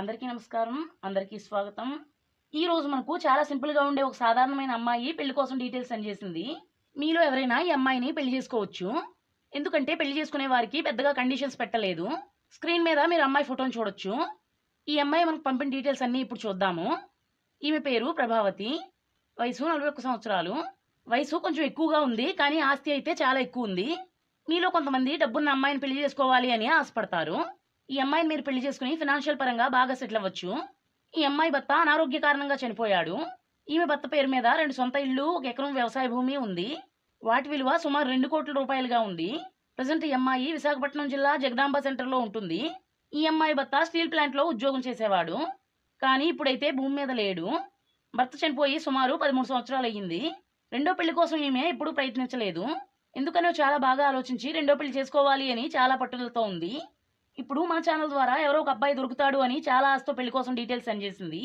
అందరికీ నమస్కారం అందరికీ స్వాగతం. ఈరోజు మనకు చాలా సింపుల్గా ఉండే ఒక సాధారణమైన అమ్మాయి పెళ్ళి కోసం డీటెయిల్స్ సెండ్ చేసింది. మీలో ఎవరైనా ఈ అమ్మాయిని పెళ్ళి చేసుకోవచ్చు. ఎందుకంటే పెళ్ళి చేసుకునే వారికి పెద్దగా కండిషన్స్ పెట్టలేదు. స్క్రీన్ మీద మీరు అమ్మాయి ఫోటోని చూడొచ్చు. ఈ అమ్మాయి మనకు పంపిన డీటెయిల్స్ అన్నీ ఇప్పుడు చూద్దాము. ఈమె పేరు ప్రభావతి. వయసు నలభై ఒక్క సంవత్సరాలు. వయసు కొంచెం ఎక్కువగా ఉంది కానీ ఆస్తి అయితే చాలా ఎక్కువ ఉంది. మీలో కొంతమంది డబ్బున్న అమ్మాయిని పెళ్ళి చేసుకోవాలి అని ఆశపడతారు. ఈ అమ్మాయిని మీరు పెళ్ళి చేసుకుని ఫినాన్షియల్ పరంగా బాగా సెటిల్ అవ్వచ్చు. ఈ అమ్మాయి భర్త అనారోగ్య కారణంగా చనిపోయాడు. ఈమె భర్త పేరు మీద రెండు సొంత ఇళ్ళు ఒక ఎకరం వ్యవసాయ భూమి ఉంది. వాటి విలువ సుమారు రెండు కోట్ల రూపాయలుగా ఉంది. ప్రజెంట్ ఈ అమ్మాయి విశాఖపట్నం జిల్లా జగదాంబ సెంటర్లో ఉంటుంది. ఈ అమ్మాయి భర్త స్టీల్ ప్లాంట్లో ఉద్యోగం చేసేవాడు. కానీ ఇప్పుడైతే భూమి మీద లేడు. భర్త చనిపోయి సుమారు పదమూడు సంవత్సరాలు అయ్యింది. రెండో పెళ్ళి కోసం ఈమె ఎప్పుడూ ప్రయత్నించలేదు. ఎందుకనో చాలా బాగా ఆలోచించి రెండో పెళ్ళి చేసుకోవాలి అని చాలా పట్టుదలతో ఉంది. ఇప్పుడు మన ఛానల్ ద్వారా ఎవరో ఒక అబ్బాయి దొరుకుతాడు అని చాలా ఆశతో పెళ్ళి కోసం డీటెయిల్స్ సెండ్ చేసింది.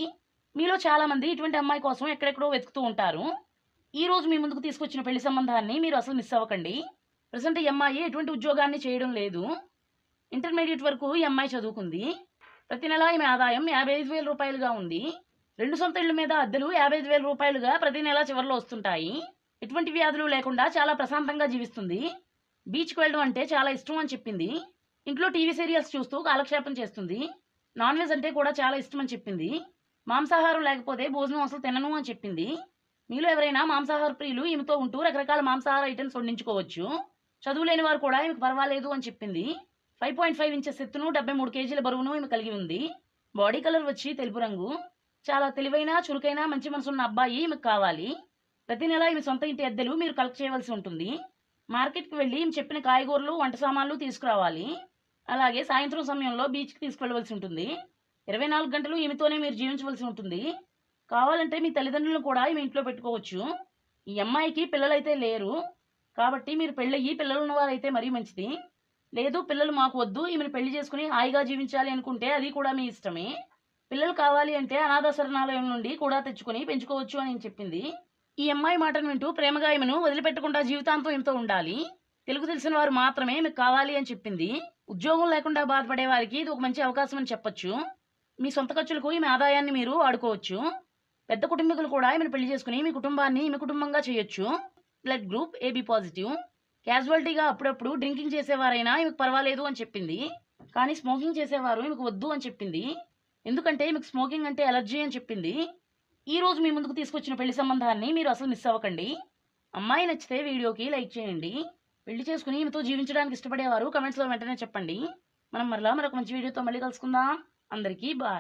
మీలో చాలామంది ఇటువంటి అమ్మాయి కోసం ఎక్కడెక్కడో వెతుకుతూ ఉంటారు. ఈ రోజు మీ ముందుకు తీసుకొచ్చిన పెళ్ళి సంబంధాన్ని మీరు అసలు మిస్ అవ్వకండి. ప్రజెంట్ ఈ అమ్మాయి ఎటువంటి ఉద్యోగాన్ని చేయడం లేదు. ఇంటర్మీడియట్ వరకు ఈ అమ్మాయి చదువుకుంది. ప్రతి నెల ఈమె ఆదాయం యాభై ఐదు వేల రూపాయలుగా ఉంది. రెండు సొంత ఇళ్ళ మీద అద్దెలు యాభై ఐదు వేల రూపాయలుగా ప్రతి నెల చివరిలో వస్తుంటాయి. ఎటువంటి వ్యాధులు లేకుండా చాలా ప్రశాంతంగా జీవిస్తుంది. బీచ్కి వెళ్ళడం అంటే చాలా ఇష్టం అని చెప్పింది. ఇంట్లో టీవీ సీరియల్స్ చూస్తూ కాలక్షేపం చేస్తుంది. నాన్ వెజ్ అంటే కూడా చాలా ఇష్టం అని చెప్పింది. మాంసాహారం లేకపోతే భోజనం అసలు తినను అని చెప్పింది. మీలో ఎవరైనా మాంసాహార ప్రియులు ఈమెతో ఉంటూ రకరకాల మాంసాహార ఐటమ్స్ వండించుకోవచ్చు. చదువు లేని వారు కూడా ఈమెకు పర్వాలేదు అని చెప్పింది. ఫైవ్ పాయింట్ ఫైవ్ ఇంచెస్ ఎత్తును డెబ్బై మూడు కేజీల బరువును ఈమె కలిగి ఉంది. బాడీ కలర్ వచ్చి తెలుపు రంగు. చాలా తెలివైన చురుకైన మంచి మనసున్న అబ్బాయి ఈమెకు కావాలి. ప్రతి నెల ఈమె సొంత ఇంటి అద్దెలు మీరు కలెక్ట్ చేయవలసి ఉంటుంది. మార్కెట్కి వెళ్ళి ఈమె చెప్పిన కాయగూరలు వంట సామాన్లు తీసుకురావాలి. అలాగే సాయంత్రం సమయంలో బీచ్కి తీసుకువెళ్ళవలసి ఉంటుంది. ఇరవై నాలుగు గంటలు ఈమెతోనే మీరు జీవించవలసి ఉంటుంది. కావాలంటే మీ తల్లిదండ్రులను కూడా ఈమె ఇంట్లో పెట్టుకోవచ్చు. ఈ అమ్మాయికి పిల్లలైతే లేరు. కాబట్టి మీరు పెళ్ళయ్యి పిల్లలు ఉన్నవారైతే మరీ మంచిది. లేదు పిల్లలు మాకు వద్దు ఈమెను పెళ్ళి చేసుకుని హాయిగా జీవించాలి అనుకుంటే అది కూడా మీ ఇష్టమే. పిల్లలు కావాలి అంటే అనాథ శరణాలయం నుండి కూడా తెచ్చుకొని పెంచుకోవచ్చు అని చెప్పింది ఈ అమ్మాయి మాటను వింటూ ప్రేమగా ఈమెను వదిలిపెట్టకుండా జీవితాంతం ఇంత ఉండాలి. తెలుగు తెలిసిన వారు మాత్రమే మీకు కావాలి అని చెప్పింది. ఉద్యోగం లేకుండా బాధపడే వారికి ఇది ఒక మంచి అవకాశం అని చెప్పొచ్చు. మీ సొంత ఖర్చులకు ఈమె ఆదాయాన్ని మీరు వాడుకోవచ్చు పెద్ద కుటుంబీకులు కూడా ఈమెను పెళ్ళి చేసుకుని మీ కుటుంబాన్ని ఈమె కుటుంబంగా చేయొచ్చు. Blood group AB positive. క్యాజువాలిటీగా అప్పుడప్పుడు డ్రింకింగ్ చేసేవారైనా ఈమెకు పర్వాలేదు అని చెప్పింది. కానీ స్మోకింగ్ చేసేవారు ఈమెకు వద్దు అని చెప్పింది. ఎందుకంటే ఈమెకు స్మోకింగ్ అంటే ఎలర్జీ అని చెప్పింది. ఈ రోజు మీ ముందుకు తీసుకొచ్చిన పెళ్ళి సంబంధాన్ని మీరు అసలు మిస్ అవ్వకండి. అమ్మాయి నచ్చితే వీడియోకి లైక్ చేయండి. పెళ్ళి చేసుకుని ఈమెతో జీవించడానికి ఇష్టపడేవారు. కమెంట్స్లో వెంటనే చెప్పండి. మనం మరలా మరొక మంచి వీడియోతో మళ్ళీ కలుసుకుందాం. అందరికీ బాయ్.